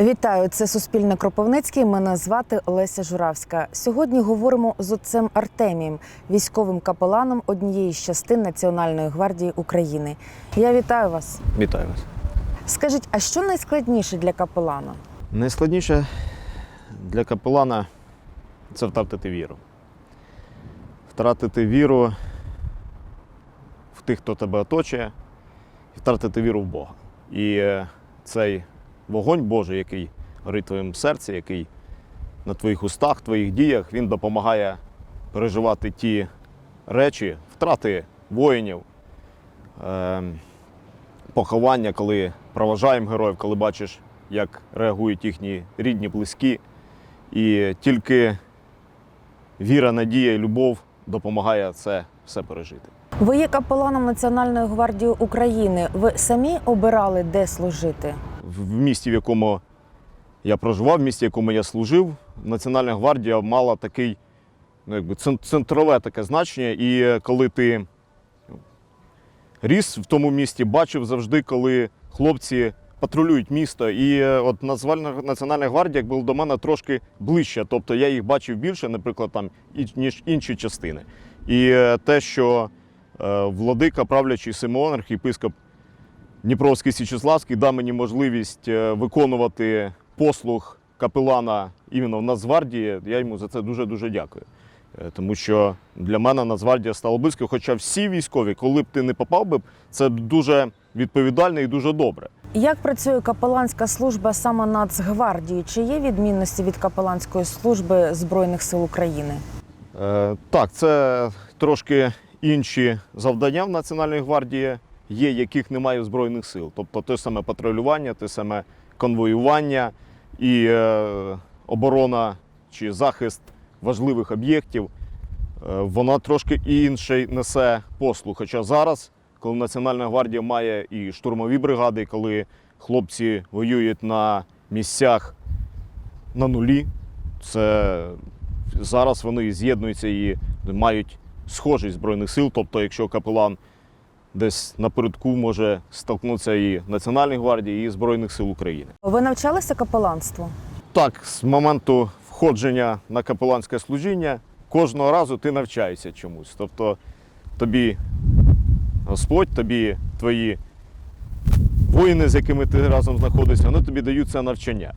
Вітаю, це Суспільне Кропивницький. Мене звати Олеся Журавська. Сьогодні говоримо з отцем Артемієм, військовим капеланом однієї з частин Національної гвардії України. Я вітаю вас. Вітаю вас. Скажіть, а що найскладніше для капелана? Найскладніше для капелана це втратити віру. Втратити віру в тих, хто тебе оточує, і втратити віру в Бога. І е, цей вогонь Божий, який горить в твоєму серці, який на твоїх устах, твоїх діях, він допомагає переживати ті речі, втрати воїнів, е, поховання, коли проважаємо героїв, коли бачиш, як реагують їхні рідні, близькі. І тільки віра, надія і любов допомагає це все пережити. Ви є капеланом Національної гвардії України. Ви самі обирали, де служити? В місті, в якому я проживав, в місті, в якому я служив, Національна гвардія мала такий, ну, якби центрове таке значення. І е, коли ти ріс в тому місті, бачив завжди, коли хлопці патрулюють місто. І е, от Національна, гвардія якби до мене трошки ближче. Тобто я їх бачив більше, наприклад, там, ніж інші частини. І е, те, що владика, правлячий Симеон, архієпископ Дніпровський Січеславський дав мені можливість е, виконувати послуг капелана іменно в Нацгвардії. Я йому за це дуже-дуже дякую. Е, Тому що для мене Нацгвардія стала близько, хоча всі військові, коли б ти не попав би, це дуже відповідально і дуже добре. Як працює капеланська служба саме Нацгвардії? Чи є відмінності від капеланської служби Збройних сил України? Е, Так, це трошки інші завдання в Національної гвардії є, яких немає в Збройних сил. Тобто те саме патрулювання, те саме конвоювання і е, оборона чи захист важливих об'єктів. Е, вона трошки інший несе послуг. Хоча зараз, коли Національна гвардія має і штурмові бригади, коли хлопці воюють на місцях на нулі, це зараз вони з'єднуються і мають схожість збройних сил. Тобто, якщо капелан десь напередку може столкнутися і Національної гвардії, і Збройних сил України. Ви навчалися капеланству? Так, з моменту входження на капеланське служіння кожного разу ти навчаєшся чомусь. Тобто тобі Господь, тобі твої воїни, з якими ти разом знаходишся, вони тобі дають це навчання.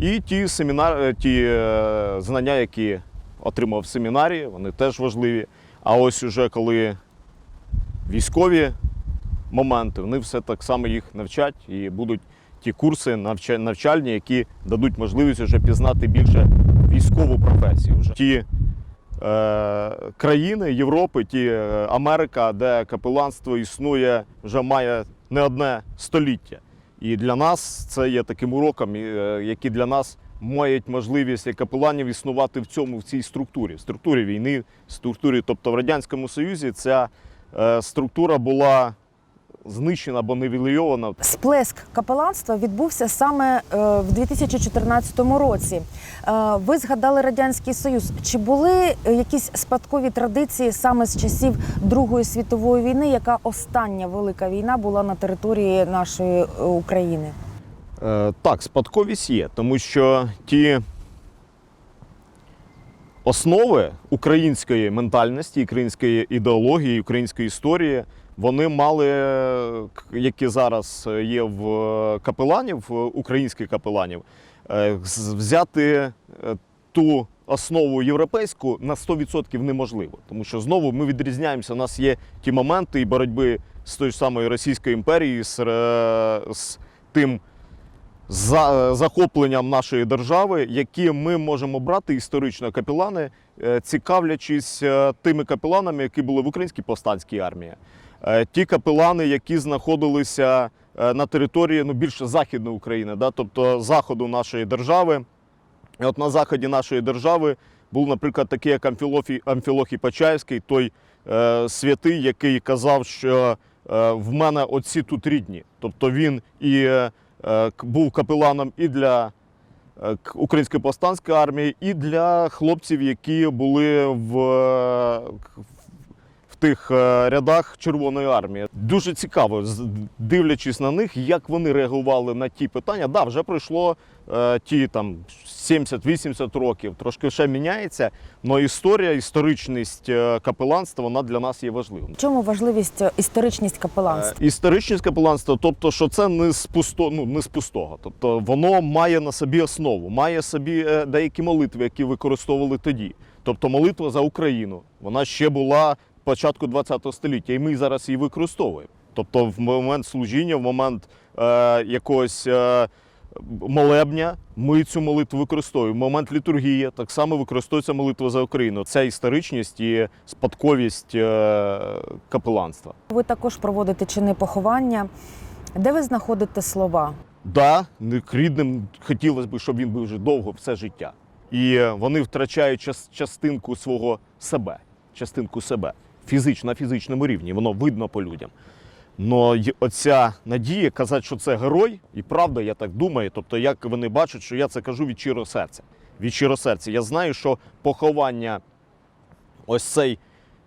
І ті, семінар, е, ті е, знання, які отримав в семінарі, вони теж важливі. А ось уже коли військові моменти, вони все так само їх навчать і будуть ті курси навчальні, які дадуть можливість вже пізнати більше військову професію. Вже. Ті е, країни Європи, ті е, Америка, де капеланство існує, вже має не одне століття. І для нас це є таким уроком, е, які для нас мають можливість як капеланів існувати в цьому, в цій структурі, в структурі війни, в структурі, тобто в Радянському Союзі ця структура була знищена або нівельована. Сплеск капеланства відбувся саме е, в 2014 році. Е, Ви згадали радянський союз. Чи були е, якісь спадкові традиції саме з часів Другої світової війни, яка остання велика війна була на території нашої е, України? Е, Так, спадковість є, тому що ті основи української ментальності, української ідеології, української історії, вони мали, е, які зараз є в е, капеланів, українських капеланів, е, взяти е, ту основу європейську на 100% неможливо. Тому що знову ми відрізняємося. У нас є ті моменти і боротьби з тою ж самою Російською імперією, з, е, з тим за захопленням нашої держави, які ми можемо брати історично капелани, е, цікавлячись е, тими капеланами, які були в українській повстанській армії. Е, Ті капелани, які знаходилися е, на території ну, більше західної України, да, тобто заходу нашої держави. І от на заході нашої держави був, наприклад, такий як Амфілофій, Амфілохій Почаївський, той е, святий, який казав, що е, в мене отці тут рідні. Тобто він і е, е, був капеланом і для е, Української повстанської армії, і для хлопців, які були в, е, в тих е, рядах Червоної армії. Дуже цікаво, дивлячись на них, як вони реагували на ті питання. Да, вже пройшло е, ті там 70-80 років, трошки ще міняється. але історія, історичність е, капеланства вона для нас є важливою. В чому важливість е, історичність капеланства? Е, Історичність капеланства, тобто, що це не з пусто, ну не з пустого.Тобто воно має на собі основу, має собі е, деякі молитви, які використовували тоді. Тобто молитва за Україну. Вона ще була початку ХХ століття, і ми зараз її використовуємо. Тобто, в момент служіння, в момент е, якогось е, молебня, ми цю молитву використовуємо. Момент літургії так само використовується молитва за Україну. Це історичність і спадковість е, капеланства. Ви також проводите чини поховання. Де ви знаходите слова? Да, рідним хотілося б, щоб він був вже довго все життя. І вони втрачають час, частинку свого себе, частинку себе фізично, на фізичному рівні. Воно видно по людям. Но оця надія казати, що це герой, і правда, я так думаю. Тобто, як вони бачать, що я це кажу від щирого серця. Від щирого серця. Я знаю, що поховання, ось цей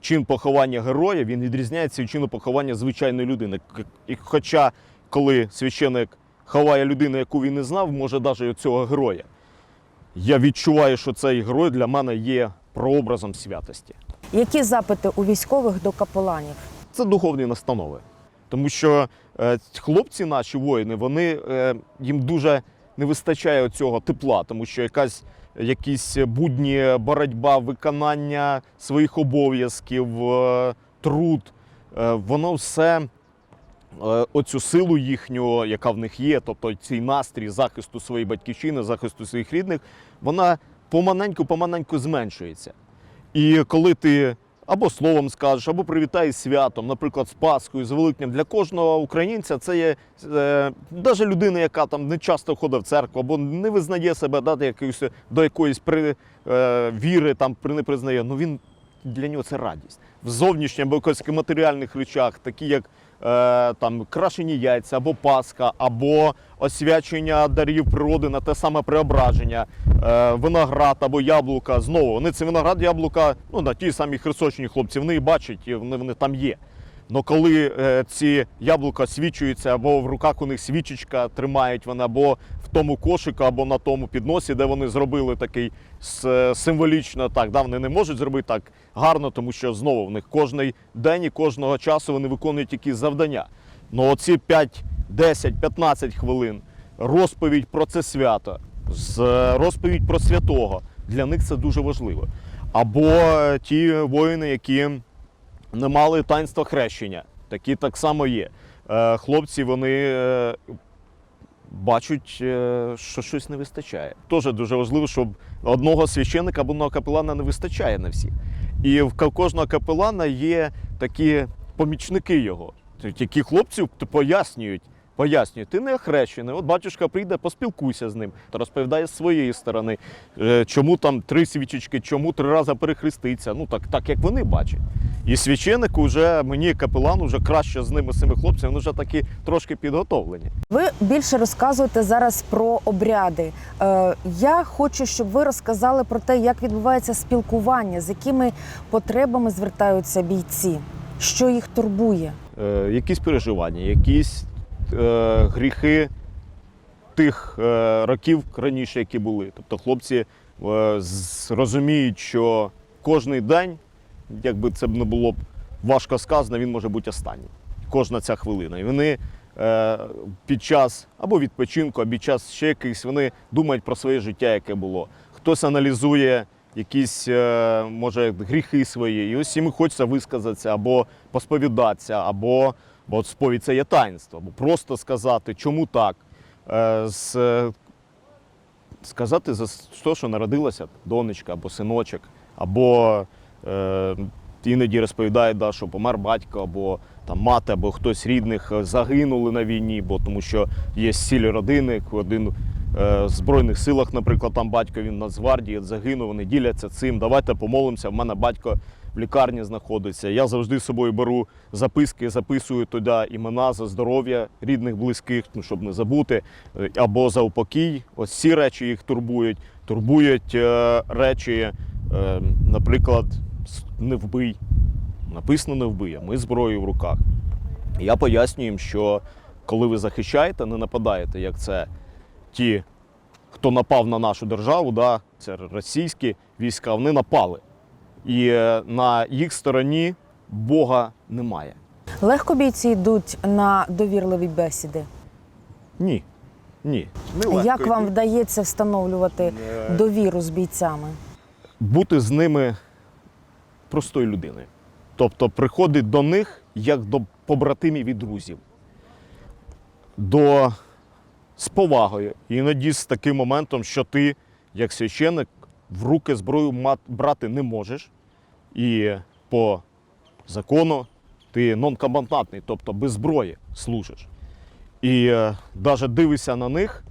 чин поховання героя, він відрізняється від чину поховання звичайної людини. І хоча, коли священик ховає людину, яку він не знав, може навіть цього героя. Я відчуваю, що цей герой для мене є прообразом святості. Які запити у військових до капеланів? Це духовні настанови. Тому що е, хлопці, наші воїни, вони е, їм дуже не вистачає цього тепла, тому що якась якісь будні боротьба, виконання своїх обов'язків, е, труд, воно все. Оцю силу їхню, яка в них є, тобто цей настрій захисту своєї батьківщини, захисту своїх рідних, вона поманеньку-поманеньку зменшується. І коли ти або словом скажеш, або привітаєш святом, наприклад, з Пасхою, з Великнем. для кожного українця це є е, навіть людина, яка там не часто ходить в церкву, або не визнає себе да, до якоїсь, до якоїсь при, е, віри, там не признає. Ну він для нього це радість. В зовнішніх або якось матеріальних речах, такі як там крашені яйця, або Пасха, або освячення дарів природи на те саме преображення, е, виноград або яблука. Знову вони це виноград, яблука, ну на ті самі херсочні хлопці, вони бачать, і вони, вони там є. Но коли е, ці яблука свічуються, або в руках у них свічечка тримають вони, або тому кошику, або на тому підносі, де вони зробили такий символічно так, да, вони не можуть зробити так гарно, тому що знову в них кожний день і кожного часу вони виконують якісь завдання. Ну оці 5, 10, 15 хвилин розповідь про це свято, розповідь про святого. Для них це дуже важливо. Або е, ті воїни, які не мали таїнства хрещення. Такі так само є. Е, Хлопці вони е, бачать, е, що щось не вистачає. Теж дуже важливо, щоб одного священика або одного капелана не вистачає на всіх. І в кожного капелана є такі помічники його, які хлопців пояснюють. Пояснюють, ти не охрещений. От батюшка прийде, поспілкуйся з ним та розповідає з своєї сторони, е, чому там три свічечки, чому три рази перехреститься. Ну так, так як вони бачать. І священик уже мені капелан уже краще з ними, з цими хлопцями, вони вже такі трошки підготовлені. Ви більше розказуєте зараз про обряди. Е, я хочу, щоб ви розказали про те, як відбувається спілкування, з якими потребами звертаються бійці, що їх турбує. Е, якісь переживання, якісь гріхи тих е, років раніше, які були. Тобто хлопці е, розуміють, що кожний день, якби це не було б важко сказано, він може бути останній. Кожна ця хвилина. І вони е, під час або відпочинку, або під час ще якихось, вони думають про своє життя, яке було. Хтось аналізує якісь, е, може, гріхи свої, і ось їм хочеться висказатися, або посповідатися, або бо сповідь це є таїнство, або просто сказати, чому так. Е, з, сказати за те, що народилася донечка або синочок, або е, іноді розповідає, да, що помер батько, або там мати, або хтось рідних е, загинули на війні, бо тому що є цілі родини, один Збройних силах, наприклад, там батько він Нацгвардії загинув, вони діляться цим. Давайте помолимося. В мене батько в лікарні знаходиться. Я завжди з собою беру записки, записую туди імена за здоров'я рідних, близьких, ну, щоб не забути, е, або за упокій. Ось ці речі їх турбують. Турбують е, речі, е, наприклад, не вбий. написано не вбиє, ми з зброєю в руках. Я пояснюю їм, що коли ви захищаєте, не нападаєте, як це ті, хто напав на нашу державу, да, це російські війська, вони напали. І е, на їх стороні Бога немає. Легко бійці йдуть на довірливі бесіди. Ні. Ні. Не легко Як вам вдається встановлювати Е, довіру з бійцями? бути з ними простою людиною. Тобто приходить до них як до побратимів і друзів. До з повагою. Іноді з таким моментом, що ти, як священик, в руки зброю брати не можеш. І по закону ти нонкомбатантний, тобто без зброї служиш. І навіть дивишся на них,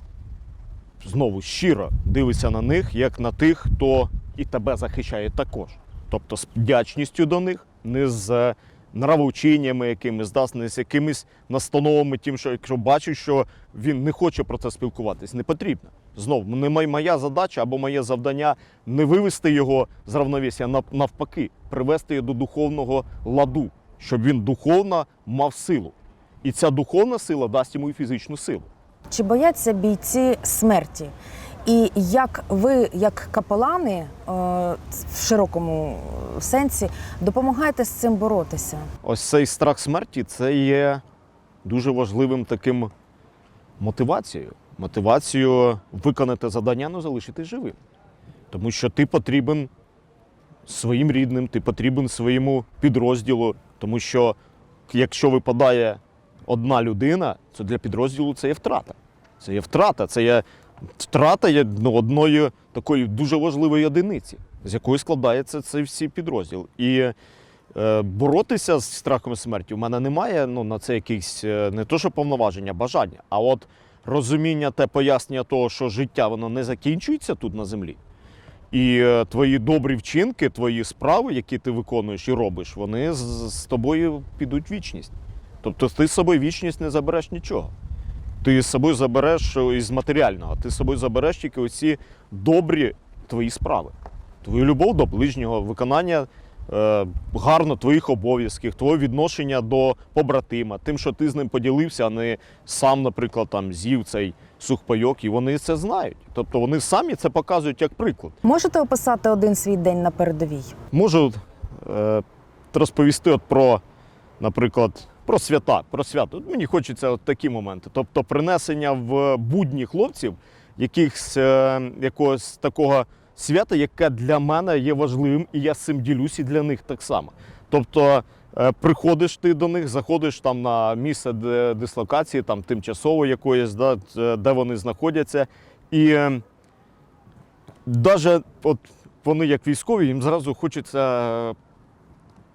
знову щиро дивишся на них, як на тих, хто і тебе захищає також. Тобто з вдячністю до них, не з е, нравоученнями якимись, да, з якимись настановами, тим, що якщо бачиш, що він не хоче про це спілкуватись, не потрібно. Знову не моя- задача або моє завдання не вивести його з равновесія, нав- навпаки, привести його до духовного ладу, щоб він духовно мав силу. І ця духовна сила дасть йому і фізичну силу. Чи бояться бійці смерті? І як ви, як капелани, е, в широкому сенсі, допомагаєте з цим боротися? Ось цей страх смерті це є дуже важливим таким мотивацією. Мотивацією виконати завдання, але залишитись живим. Тому що ти потрібен своїм рідним, ти потрібен своєму підрозділу. Тому що якщо випадає одна людина, то для підрозділу це є втрата. Це є втрата, це є втрата є ну, одної такої дуже важливої одиниці, з якої складається цей всі підрозділ. І Е, боротися з страхом смерті у мене немає ну, на це якихось е, не то, що повноваження, а бажання. А от розуміння те пояснення того, що життя воно не закінчується тут на землі. І е, твої добрі вчинки, твої справи, які ти виконуєш і робиш, вони з, з тобою підуть в вічність. Тобто ти з собою вічність не забереш нічого. Ти з собою забереш е, із матеріального, ти з собою забереш тільки оці добрі твої справи. Твою любов до ближнього, виконання е, гарно твоїх обов'язків, твоє відношення до побратима, тим, що ти з ним поділився, а не сам, наприклад, там з'їв цей сухпайок, і вони це знають. Тобто вони самі це показують як приклад. Можете описати один свій день на передовій? Можу е, розповісти от про, наприклад, про свята, про свято. Мені хочеться от такі моменти. Тобто принесення в будні хлопців якихось, е, якогось такого свята, яке для мене є важливим, і я з цим ділюсь і для них так само. Тобто е, приходиш ти до них, заходиш там на місце дислокації, там тимчасово якоїсь, да, е, де вони знаходяться. І е, навіть от вони як військові, їм зразу хочеться е,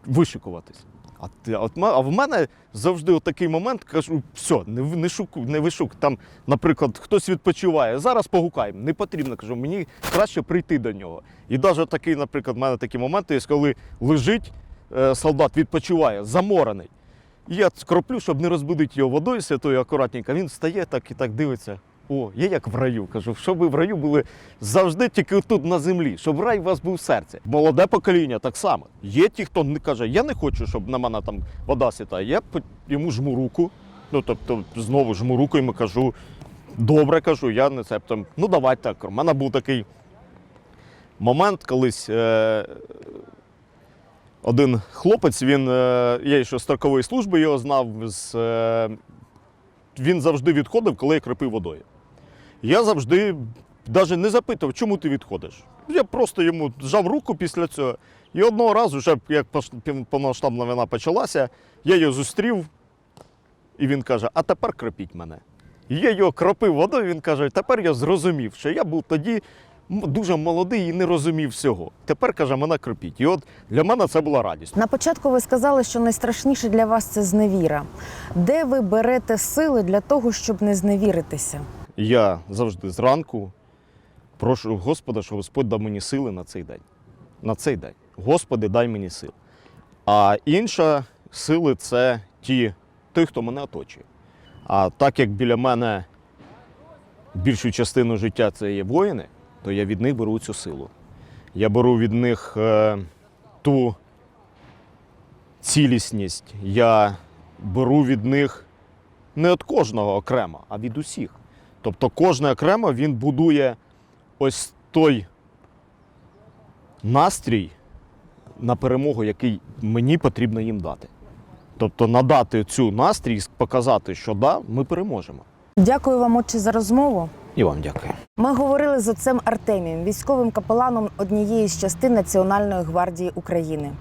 вишикуватись. А, ти- от а в мене завжди такий момент, кажу, все, не, не шуку, не вишук. Там, наприклад, хтось відпочиває, зараз погукаємо. Не потрібно, кажу, мені краще прийти до нього. І навіть такий, наприклад, в мене такі моменти є, коли лежить е, солдат, відпочиває, заморений. І я скроплю, щоб не розбудити його водою святою акуратненько. Він встає так і так дивиться. О, я як в раю. Кажу, щоб ви в раю були завжди тільки тут на землі, щоб рай у вас був в серці. Молоде покоління так само. Є ті, хто не каже, я не хочу, щоб на мене там вода святає. Я йому жму руку. Ну, тобто, знову жму руку йому кажу, добре кажу, я не це. Там, ну давай так. У мене був такий момент колись. Е- один хлопець, він, е, я ще з строкової служби його знав, з, е, він завжди відходив, коли я крепив водою. Я завжди навіть не запитав, чому ти відходиш. Я просто йому зжав руку після цього. І одного разу, вже як повномасштабна війна почалася, я його зустрів, і він каже: А тепер кропіть мене. І я його кропив водою, він каже, тепер я зрозумів, що я був тоді дуже молодий і не розумів всього. Тепер каже, мене кропіть. І от для мене це була радість. На початку ви сказали, що найстрашніше для вас це зневіра. Де ви берете сили для того, щоб не зневіритися? Я завжди зранку прошу Господа, щоб Господь дав мені сили на цей день. На цей день. Господи, дай мені сил. А інша сили це ті, той, хто мене оточує. А так як біля мене більшу частину життя це є воїни, то я від них беру цю силу. Я беру від них е, ту цілісність я беру від них не від кожного окремо, а від усіх. Тобто кожен окремо він будує ось той настрій на перемогу, який мені потрібно їм дати. Тобто надати цю настрій, показати, що да, ми переможемо. Дякую вам, отче, за розмову. І вам дякую. Ми говорили з отцем Артемієм, військовим капеланом однієї з частин Національної гвардії України.